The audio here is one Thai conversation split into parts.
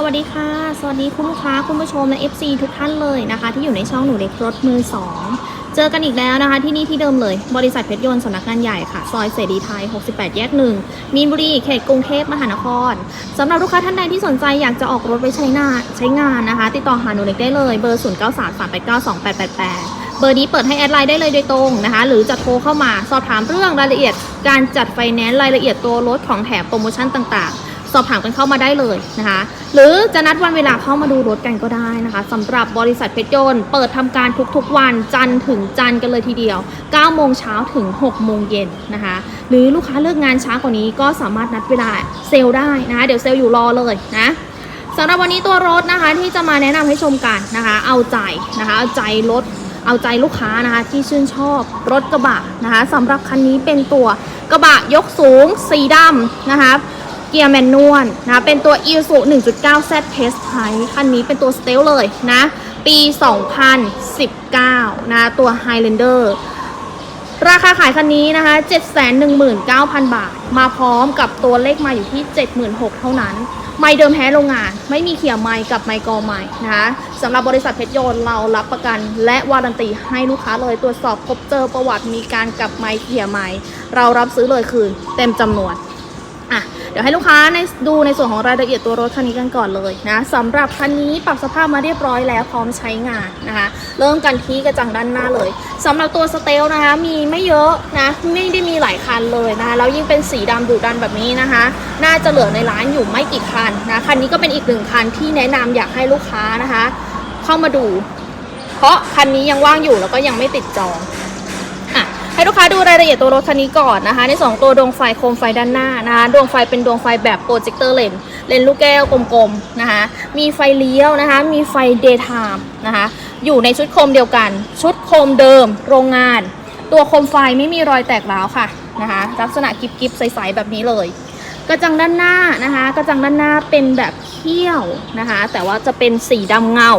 สวัสดีค่ะ สวัสดีคุณลูกค้าคุณผู้ชมและ FC ทุกท่านเลยนะคะ ที่อยู่ในช่องหนูเล็กรถมือ 2 เจอกันอีกแล้วนะคะ ที่นี่ที่เดิมเลย บริษัทเพชรยนต์สำนักงานใหญ่ค่ะ ซอยเสรีไทย 68 แยก1มีนบุรีเขตกรุงเทพมหานครสำหรับลูกค้าท่านใดที่สนใจอยากจะออกรถไปใช้งานใช้งานนะคะ ติดต่อหาหนูเล็กได้เลยเบอร์ 0933892888เบอร์นี้เปิดให้แอดไลน์ได้เลยโดยตรงนะคะ หรือจะโทรเข้ามาสอบถามเรื่องรายละเอียด การจัดไฟแนนซ์รายละเอียดตัวรถของแถมโปรโมชั่นต่างๆ สอบถามกันเข้ามาได้เลยนะคะ หรือจะนัดวันเวลาเข้ามาดูรถกันก็ได้นะคะสำหรับบริษัทเพชรยนต์เปิดทำการทุกๆวันจันทร์ถึงจันทร์กันเลยทีเดียว 9 โมงเช้าถึง 6 โมงเย็นนะคะ หรือลูกค้าเลิกงานช้ากว่านี้ก็สามารถนัดเวลาเซลล์ได้นะคะเดี๋ยวเซลล์อยู่รอเลยนะสำหรับวันนี้ตัวรถนะคะที่จะมาแนะนำให้ชมกันนะคะ เอาใจนะคะเอาใจรถเอาใจลูกค้านะคะที่ชื่นชอบรถกระบะนะคะสำหรับคันนี้เป็นตัวกระบะยกสูงสีดำนะคะ เกียร์แมนนวลนะเป็นตัว i s u 1.9 Z Test Type คันนี้เป็นตัวสเตลเลยนะ ปี 2019 นะตัว Highlander ราคาขายคันนี้นะคะ 719,000 บาท มาพร้อมกับตัวเลขมาอยู่ที่ 76,000 เท่านั้น ไม่เดิมแพ้โรงงาน ไม่มีเขียไม้กับไมกอไม้นะคะสำหรับบริษัทเพชรยนต์เรารับประกัน และวารันตีให้ลูกค้าเลยตรวจสอบพบเจอประวัติมีการกับไม้เขียไม้เรารับซื้อเลยคืนเต็มจำนวน เดี๋ยวให้ลูกค้าในดูในส่วนของรายละเอียดตัวรถคันนี้กันก่อนเลยนะสำหรับคันนี้ปรับสภาพมาเรียบร้อยแล้วพร้อมใช้งานนะคะ เริ่มกันที่กระจังด้านหน้าเลยสำหรับตัวสเตลนะคะ มีไม่เยอะนะไม่ได้มีหลายคันเลยนะคะแล้วยิ่งเป็นสีดำดุดันแบบนี้นะคะ น่าจะเหลือในร้านอยู่ไม่กี่คันนะคันนี้ก็เป็นอีกหนึ่งคันที่แนะนำอยากให้ลูกค้านะคะ เข้ามาดู เพราะคันนี้ยังว่างอยู่แล้วก็ยังไม่ติดจอง ให้ลูกค้าดูรายละเอียดตัวรถคันนี้ก่อนนะคะ ในสองตัวดวงไฟโคมไฟด้านหน้านะคะดวงไฟเป็นดวงไฟแบบโปรเจคเตอร์เลนเลนลูกแก้วกลมๆนะคะ มีไฟเลี้ยวนะคะ มีไฟเดย์ไทม์นะคะ อยู่ในชุดโคมเดียวกัน ชุดโคมเดิม โรงงาน ตัวโคมไฟไม่มีรอยแตกร้าวค่ะนะคะ ลักษณะกิบๆใสๆแบบนี้เลย กระจังด้านหน้านะคะ กระจังด้านหน้าเป็นแบบเขี้ยวนะคะ แต่ว่าจะเป็นสีดำเงา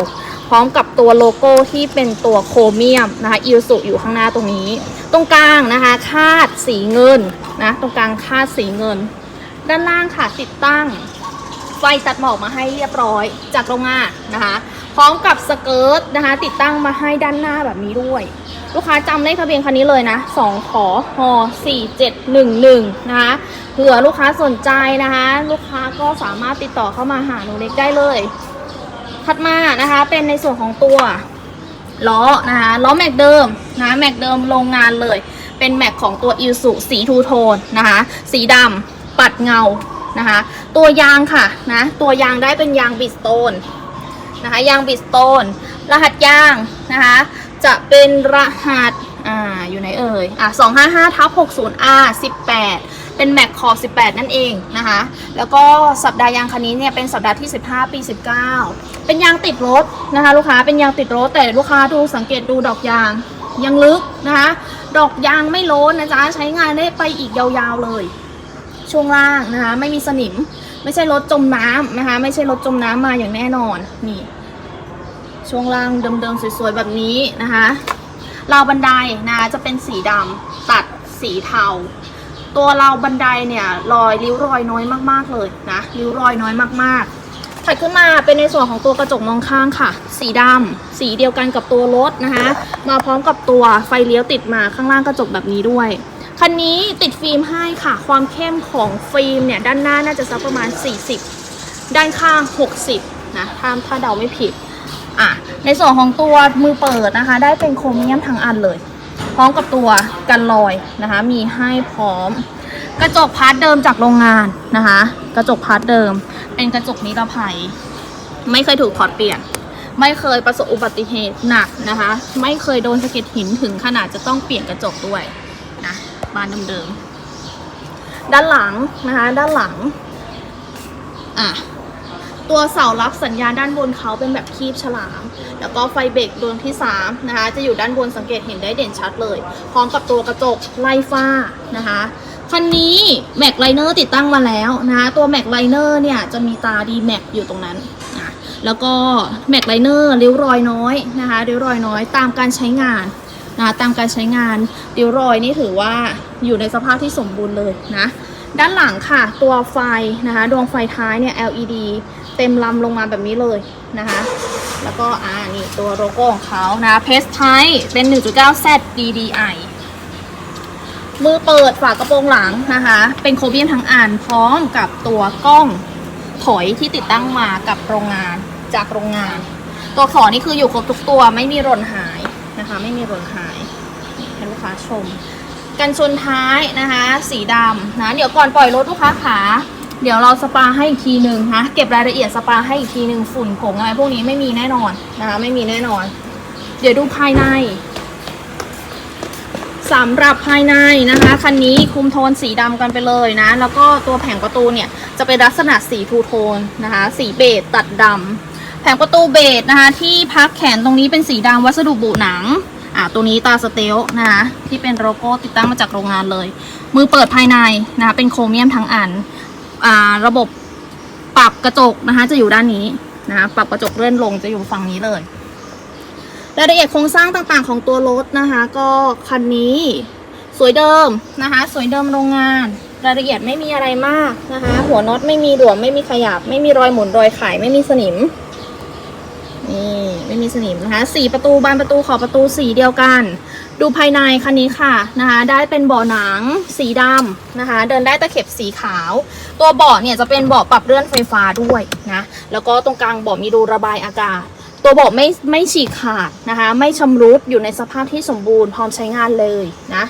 พร้อมกับตัวโลโก้ที่เป็นตัวโครเมียมนะคะอิลสุอยู่ข้างหน้าตรงนี้ ตรงกลางนะคะ คาดสีเงินนะตรงกลางคาดสีเงิน ด้านล่างค่ะติดตั้งไฟตัดหมอกมาให้เรียบร้อยจากโรงงานนะคะ พร้อมกับสเกิร์ตนะคะ ติดตั้งมาให้ด้านหน้าแบบนี้ด้วย ลูกค้าจำเลขทะเบียนคันนี้เลยนะ2ขอฮ4711 นะคะเผื่อลูกค้าสนใจนะคะ ลูกค้าก็สามารถติดต่อเข้ามาหาหนูเล็กได้เลย ถัดมานะคะ เป็นในส่วนของตัวล้อนะคะล้อแม็กเดิมนะแม็กเดิมโรงงานเลย เป็นแม็กของตัวอิ s u สีทูโทนนะคะ สีดำปัดเงานะคะ ตัวยางค่ะนะตัวยางได้เป็นยางบิสโตนนะคะยางบิสโตน รหัสยางนะคะ จะเป็นรหัสอ่าอยู่ไหนเอ่ยอะ255ทับ 60 R 18 เป็นแม็กขอบ18 นั่นเองนะคะ แล้วก็สัปดาห์ยางคันนี้เนี่ยเป็นสัปดาห์ที่ 15 ปี 19 เป็นยางติดรถนะคะ ลูกค้าเป็นยางติดรถแต่ลูกค้าดูสังเกตดูดอกยางยังลึกนะคะ ดอกยางไม่โล้นนะจ๊ะใช้งานได้ไปอีกยาวๆเลย ช่วงล่างนะคะ ไม่มีสนิม ไม่ใช่รถจมน้ำนะคะ ไม่ใช่รถจมน้ำมาอย่างแน่นอนนี่ช่วงล่างเดิมๆสวยๆแบบนี้นะคะราวบันไดนะะจะเป็นสีดำตัดสีเทา ตัวเราบันไดเนี่ยรอยริ้วรอยน้อยมากๆเลยนะริ้วรอยน้อยมากๆถัดขึ้นมาเป็นในส่วนของตัวกระจกมองข้างค่ะ สีดำสีเดียวกันกับตัวรถนะคะ มาพร้อมกับตัวไฟเลี้ยวติดมาข้างล่างกระจกแบบนี้ด้วยคันนี้ติดฟิล์มให้ค่ะ ความเข้มของฟิล์มเนี่ยด้านหน้าน่าจะสักประมาณ 40 ด้านข้าง 60 นะถ้าถ้าเดาไม่ผิดอะในส่วนของตัวมือเปิดนะคะ ได้เป็นโครเมียมทั้งอันเลย ร้อมกับตัวกันรอยนะคะ มีให้พร้อม กระจกพาร์ทเดิมจากโรงงานนะคะ กระจกพาร์ทเดิม เป็นกระจกนิรภัย ไม่เคยถูกถอดเปลี่ยน ไม่เคยประสบอุบัติเหตุหนักนะคะ ไม่เคยโดนสะเก็ดหินถึงขนาดจะต้องเปลี่ยนกระจกด้วยนะบานเดิมๆด้านหลังนะคะ ด้านหลัง อะ ตัวเสารับสัญญาณด้านบนเขาเป็นแบบคีบฉลาม แล้วก็ไฟเบรกดวงที่3นะคะจะอยู่ด้านบนสังเกตเห็นได้เด่นชัดเลย พร้อมกับตัวกระจกไล่ฟ้านะคะคันนี้แม็กไลเนอร์ติดตั้งมาแล้วนะคะตัวแม็กไลเนอร์เนี่ยจะมีตาดีแม็กอยู่ตรงนั้นอะแล้วก็แม็กไลเนอร์ริ้วรอยน้อยนะคะริ้วรอยน้อยตามการใช้งานนะคะตามการใช้งานริ้วรอยนี่ถือว่าอยู่ในสภาพที่สมบูรณ์เลยนะ ด้านหลังค่ะ ตัวไฟนะคะดวงไฟท้ายเนี่ย LED เต็มลำลงมาแบบนี้เลยนะคะ แล้วก็อ่านี่ตัวโลโก้ของเขานะเพสไทเป็น 1.9 Z DDI มือเปิดฝากระโปรงหลังนะคะ เป็นโคเมียมทั้งอันพร้อมกับตัวกล้องถอยที่ติดตั้งมากับโรงงานจากโรงงาน ตัวขอนี่คืออยู่ครบทุกตัวไม่มีหล่นหายนะคะ ไม่มีหล่นหายให้ลูกค้าชม กันชนท้ายนะคะ สีดำนะเดี๋ยวก่อนปล่อยรถลูกค้าขาเดี๋ยวเราสปาให้อีกทีหนึ่งนะเก็บรายละเอียดสปาให้อีกทีหนึ่งฝุ่นผงอะไรพวกนี้ไม่มีแน่นอนนะคะไม่มีแน่นอน เดี๋ยวดูภายในสำหรับภายในนะคะคันนี้คุมโทนสีดำกันไปเลยนะ แล้วก็ตัวแผงประตูเนี่ยจะเป็นลักษณะสีทูโทนนะคะ สีเบจตัดดำแผงประตูเบจนะคะ ที่พักแขนตรงนี้เป็นสีดำวัสดุบุหนัง อ่าตัวนี้ตาสเตลนะคะที่เป็นโลโก้ติดตั้งมาจากโรงงานเลย มือเปิดภายในนะคะเป็นโครเมียมทั้งอันอ่าระบบปรับกระจกนะคะจะอยู่ด้านนี้นะคะปรับกระจกเลื่อนลงจะอยู่ฝั่งนี้เลยรายละเอียดโครงสร้างต่างๆของตัวรถนะคะ ก็คันนี้สวยเดิมนะคะ สวยเดิมโรงงาน รายละเอียดไม่มีอะไรมากนะคะ หัวน็อตไม่มีหลวมไม่มีขยับ ไม่มีรอยหมุนรอยไขไม่มีสนิม นี่ไม่มีสนิมนะคะสีประตูบานประตูขอบประตูสีเดียวกัน ดูภายในคันนี้ค่ะนะคะ ได้เป็นเบาะหนังสีดำนะคะ เดินได้ตะเข็บสีขาว ตัวเบาะเนี่ยจะเป็นเบาะปรับเลื่อนไฟฟ้าด้วยนะแล้วก็ตรงกลางเบาะมีรูระบายอากาศ ตัวเบาะไม่ไม่ฉีกขาดนะคะ ไม่ชำรุดอยู่ในสภาพที่สมบูรณ์พร้อมใช้งานเลยนะ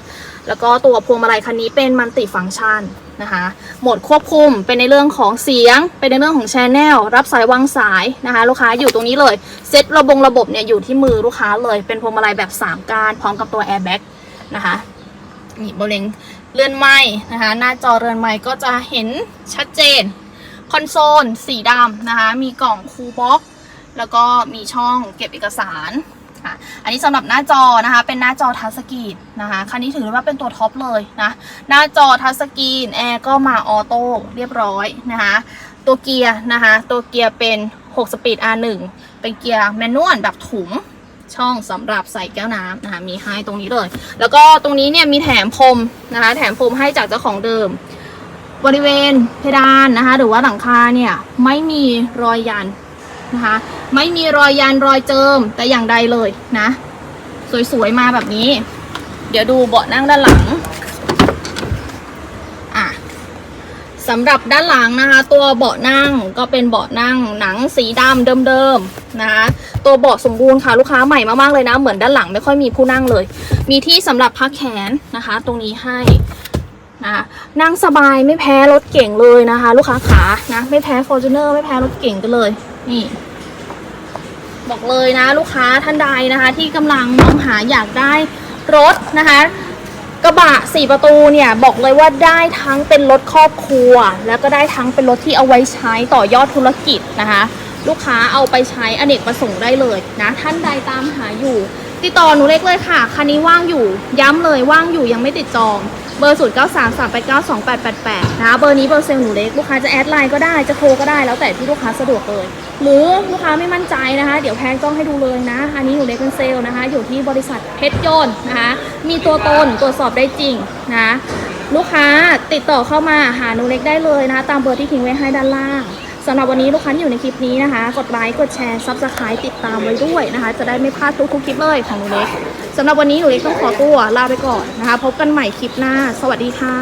แล้วก็ตัวพวงมาลัยคันนี้เป็นมัลติฟังก์ชัน นะคะโหมดควบคุมเป็นในเรื่องของเสียง เป็นในเรื่องของแชแนลรับสายวางสายนะคะลูกค้าอยู่ตรงนี้เลยเซ็ตระบงระบบเนี่ยอยู่ที่มือลูกค้าเลยเป็นพวงมาลัยแบบ 3 การพร้อมกับตัวแอร์แบ็กนะคะนี่โบเลงเลื่อนไม้นะคะหน้าจอเรือนไม้ก็จะเห็นชัดเจน คอนโซลสีดำนะคะมีกล่องคูบ็อกแล้วก็มีช่องเก็บเอกสาร ค่ะอันนี้สำหรับหน้าจอนะคะ เป็นหน้าจอทัชสกรีนนะคะ คันนี้ถือว่าเป็นตัวท็อปเลยนะ หน้าจอทัชสกรีนแอร์ก็มาออโต้เรียบร้อยนะคะ ตัวเกียร์นะคะ ตัวเกียร์เป็น 6 สปีด R1 เป็นเกียร์แมนนวลแบบถุงช่องสำหรับใส่แก้วน้ำนะคะ มีให้ตรงนี้เลย แล้วก็ตรงนี้เนี่ยมีแถมพรมนะคะ แถมพรมให้จากเจ้าของเดิม บริเวณเพดานนะคะ หรือว่าหลังคาเนี่ยไม่มีรอยยัน นะคะ ไม่มีรอยยันรอยเจิมแต่อย่างใดเลยนะ สวยๆมาแบบนี้ เดี๋ยวดูเบาะนั่งด้านหลังอะสำหรับด้านหลังนะคะ ตัวเบาะนั่งก็เป็นเบาะนั่งหนังสีดำเดิมๆนะคะตัวเบาะสมบูรณ์ค่ะลูกค้าใหม่มากๆเลยนะ เหมือนด้านหลังไม่ค่อยมีผู้นั่งเลย มีที่สำหรับพักแขนนะคะ ตรงนี้ให้นะคะนั่งสบายไม่แพ้รถเก่งเลยนะคะ ลูกค้าขานะไม่แพ้ f o r t u n e r ไม่แพ้รถเก่งกันเลย นี่ บอกเลยนะลูกค้าท่านใดนะคะ ที่กำลังมองหาอยากได้รถนะคะ กระบะสี่ประตูเนี่ยบอกเลยว่าได้ทั้งเป็นรถครอบครัว แล้วก็ได้ทั้งเป็นรถที่เอาไว้ใช้ต่อยอดธุรกิจนะคะ ลูกค้าเอาไปใช้อเนกประสงค์ได้เลยนะท่านใดตามหาอยู่ติดต่อหนูเล็กเลยค่ะคันนี้ว่างอยู่ ย้ำเลยว่างอยู่ยังไม่ติดจอง เบอร์ 0 9 3 3 8 9 2 8 8 8นะคะเบอร์นี้เบอร์เซลล์หนูเล็กลูกค้าจะแอดไลน์ก็ได้จะโทรก็ได้แล้วแต่ที่ลูกค้าสะดวกเลย หรือลูกค้าไม่มั่นใจนะคะ เดี๋ยวแพนกล้องให้ดูเลยนะ อันนี้หนูเล็กเป็นเซลล์นะคะ อยู่ที่บริษัทเพชรยนต์นะคะ มีตัวตนตรวจสอบได้จริงนะลูกค้าติดต่อเข้ามาหาหนูเล็กได้เลยนะคะ ตามเบอร์ที่ทิ้งไว้ให้ด้านล่างสำหรับวันนี้ลูกค้าอยู่ในคลิปนี้นะคะ กดไลค์กดแชร์ซับสไครต์ติดตามไว้ด้วยนะคะ จะได้ไม่พลาดทุกคลิปเลยของหนูเล็ก สำหรับวันนี้หนูเล็กต้องขอตัวลาไปก่อนนะคะ พบกันใหม่คลิปหน้า สวัสดีค่ะ